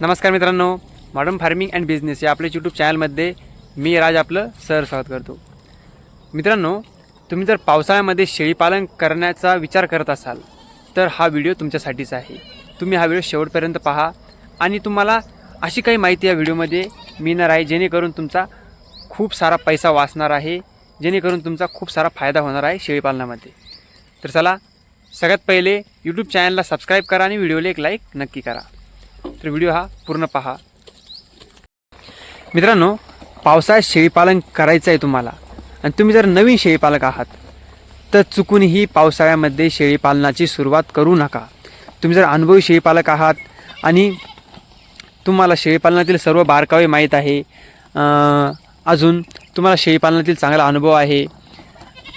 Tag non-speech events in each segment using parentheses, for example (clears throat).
नमस्कार मित्रांनो modern farming and business या आपल्या यूट्यूब चॅनलमध्ये मी राज आपलं सर स्वागत करतो. मित्रांनो तुम्ही जर पावसाळ्यामध्ये शेळीपालन करण्याचा विचार करत असाल तर हा व्हिडिओ तुमच्यासाठीच आहे. तुम्ही हा व्हिडिओ शेवटपर्यंत पहा आणि तुम्हाला अशी काही माहिती या व्हिडिओमध्ये मिळणार आहे जेणेकरून तुमचा खूप सारा पैसा वाचणार आहे जेणेकरून तुमचा खूप सारा फायदा होणार आहे शेळीपालनामध्ये. तर चला सगळ्यात पहिले यूट्यूब चॅनलला सबस्क्राईब करा आणि व्हिडिओला एक लाईक नक्की करा. तर व्हिडिओ हा पूर्ण पहा. मित्रांनो पावसाळ्यात शेळीपालन करायचं आहे तुम्हाला. आणि तुम्ही जर नवीन शेळीपालक आहात तर चुकूनही पावसाळ्यामध्ये शेळीपालनाची सुरुवात करू नका. तुम्ही जर अनुभवी शेळीपालक आहात आणि तुम्हाला शेळीपालनातील सर्व बारकावे माहीत आहे अजून तुम्हाला शेळीपालनातील चांगला अनुभव आहे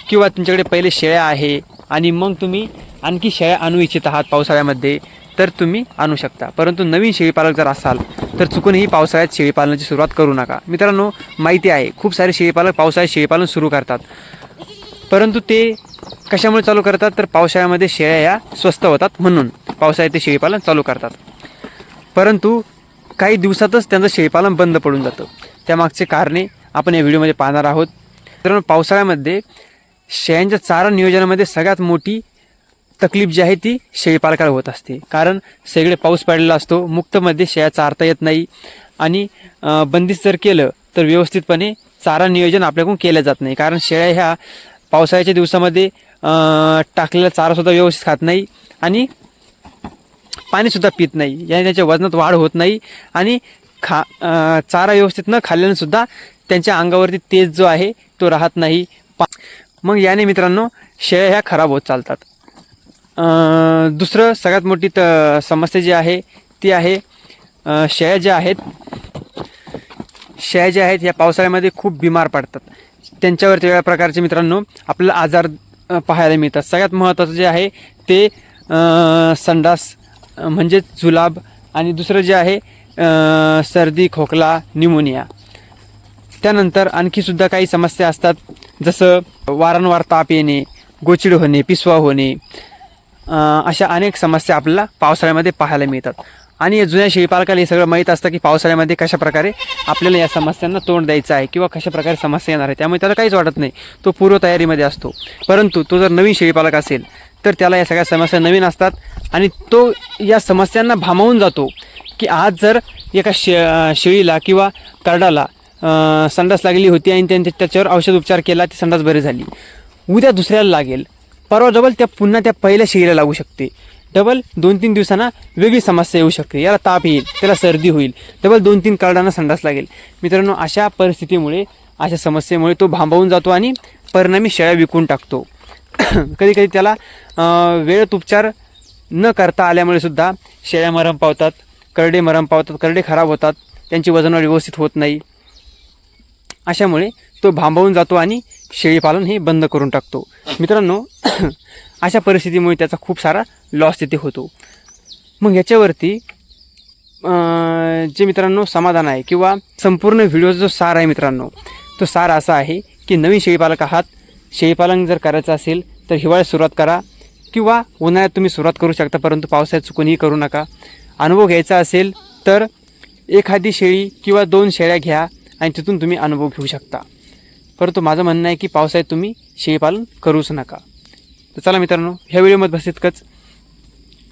किंवा तुमच्याकडे पहिले शेळ्या आहे आणि मग तुम्ही आणखी शेळ्या आणू इच्छित आहात पावसाळ्यामध्ये तर तुम्ही आणू शकता. परंतु नवीन शेळीपालक जर असाल तर चुकूनही पावसाळ्यात शेळीपालनाची सुरुवात करू नका. मित्रांनो माहिती आहे खूप सारे शेळीपालक पावसाळ्यात शेळीपालन सुरू करतात. परंतु ते कशामुळे चालू करतात? तर पावसाळ्यामध्ये शेळ्या या स्वस्त होतात म्हणून पावसाळ्यात ते शेळीपालन चालू करतात. परंतु काही दिवसातच त्यांचं शेळीपालन बंद पडून जातं. त्यामागचे कारणे आपण या व्हिडिओमध्ये पाहणार आहोत. मित्रांनो पावसाळ्यामध्ये शेळ्यांच्या चारा नियोजनामध्ये सगळ्यात मोठी तकलीफ जी आहे ती शेळीपालकाला होत असते. कारण सगळे पाऊस पडलेला असतो मुक्तमध्ये शेळ्या चारता येत नाही आणि बंदिस्त जर केलं तर व्यवस्थितपणे चारा नियोजन आपल्याकडून केलं जात नाही. कारण शेळ्या ह्या पावसाळ्याच्या दिवसामध्ये टाकलेला चारासुद्धा व्यवस्थित खात नाही आणि पाणीसुद्धा पित नाही. याने त्यांच्या वजनात वाढ होत नाही आणि खा चारा व्यवस्थित न खाल्ल्यानंसुद्धा त्यांच्या अंगावरती तेज जो आहे तो राहत नाही. पा मग याने मित्रांनो शेळ्या ह्या खराब होत चालतात. दुसरं सगळ्यात मोठी त समस्या जी आहे ती आहे शेळ्या ज्या आहेत शेळ्या ज्या आहेत या पावसाळ्यामध्ये खूप बिमार पडतात. त्यांच्यावरती वेगळ्या प्रकारचे मित्रांनो आपल्याला आजार पाहायला मिळतात. सगळ्यात महत्त्वाचं जे आहे ते संडास म्हणजेच जुलाब आणि दुसरं जे आहे सर्दी खोकला न्यूमोनिया त्यानंतर आणखीसुद्धा काही समस्या असतात जसं वारंवार ताप येणे गोचिड होणे पिसवा होणे अशा अनेक समस्या आपल्याला पावसाळ्यामध्ये पाहायला मिळतात. आणि या जुन्या शेळीपालकाला हे सगळं माहीत असतं की पावसाळ्यामध्ये कशा प्रकारे आपल्याला या समस्यांना तोंड द्यायचं आहे किंवा कशा प्रकारे समस्या येणार आहे. त्यामुळे त्याला काहीच वाटत नाही. तो पूर्वतयारीमध्ये असतो. परंतु तो जर नवीन शेळीपालक असेल तर त्याला या सगळ्या समस्या नवीन असतात आणि तो या समस्यांना भामावून जातो की आज जर एका शे शेळीला किंवा करडाला संडास लागली होती आणि त्यांनी त्याच्यावर औषध उपचार केला ती संडास बरी झाली. उद्या दुसऱ्याला लागेल. परवा डबल त्या पुन्हा त्या पहिल्या शेळीला लागू शकते. डबल दोन तीन दिवसांना वेगळी समस्या येऊ शकते. याला ताप येईल त्याला सर्दी होईल. डबल दोन तीन करडांना संडास लागेल. मित्रांनो अशा परिस्थितीमुळे अशा समस्येमुळे तो भांबावून जातो आणि परिणामी शेळ्या विकून टाकतो. (coughs) कधी कधी त्याला वेळेत उपचार न करता आल्यामुळे सुद्धा शेळ्या मरम पावतात करडे मरम पावतात करडे खराब होतात त्यांची वजनवाढ व्यवस्थित होत नाही. अशामुळे तो भांबावून जातो आणि शेळीपालन हे बंद करून टाकतो. मित्रांनो (clears throat) अशा परिस्थितीमुळे त्याचा खूप सारा लॉस तिथे होतो. मग याच्यावरती जे मित्रांनो समाधान आहे किंवा संपूर्ण व्हिडिओचा जो सार आहे मित्रांनो तो सार असा आहे की नवीन शेळीपालक आहात. शेळीपालन जर करायचं असेल तर हिवाळ्यात सुरुवात करा किंवा उन्हाळ्यात तुम्ही सुरुवात करू शकता परंतु पावसाळ्यात चुकूनही करू नका. अनुभव घ्यायचा असेल तर एखादी शेळी किंवा दोन शेळ्या घ्या. आणि तिथून तुम्ही अनुभव घेऊ शकता. परंतु माझं म्हणणं आहे की पावसाळ्यात तुम्ही शेळीपालन करूच नका. तर चला मित्रांनो ह्या व्हिडिओमध्ये बस इतकंच.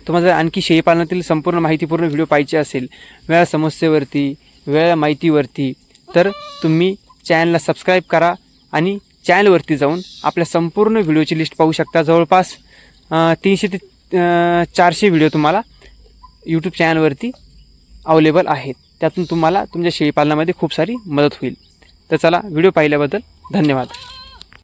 तुम्हाला जर आणखी शेळीपालनातील संपूर्ण माहितीपूर्ण व्हिडिओ पाहिजे असेल वेळा समस्येवरती वेळा माहितीवरती तर तुम्ही चॅनलला सबस्क्राईब करा आणि चॅनलवरती जाऊन आपल्या संपूर्ण व्हिडिओची लिस्ट पाहू शकता. जवळपास तीनशे ते चारशे व्हिडिओ तुम्हाला यूट्यूब चॅनलवरती अवेलेबल आहेत. त्यातून तुम्हाला तुमच्या शेळीपालनामध्ये खूप सारी मदत होईल. तर चला व्हिडिओ पाहिल्याबद्दल धन्यवाद.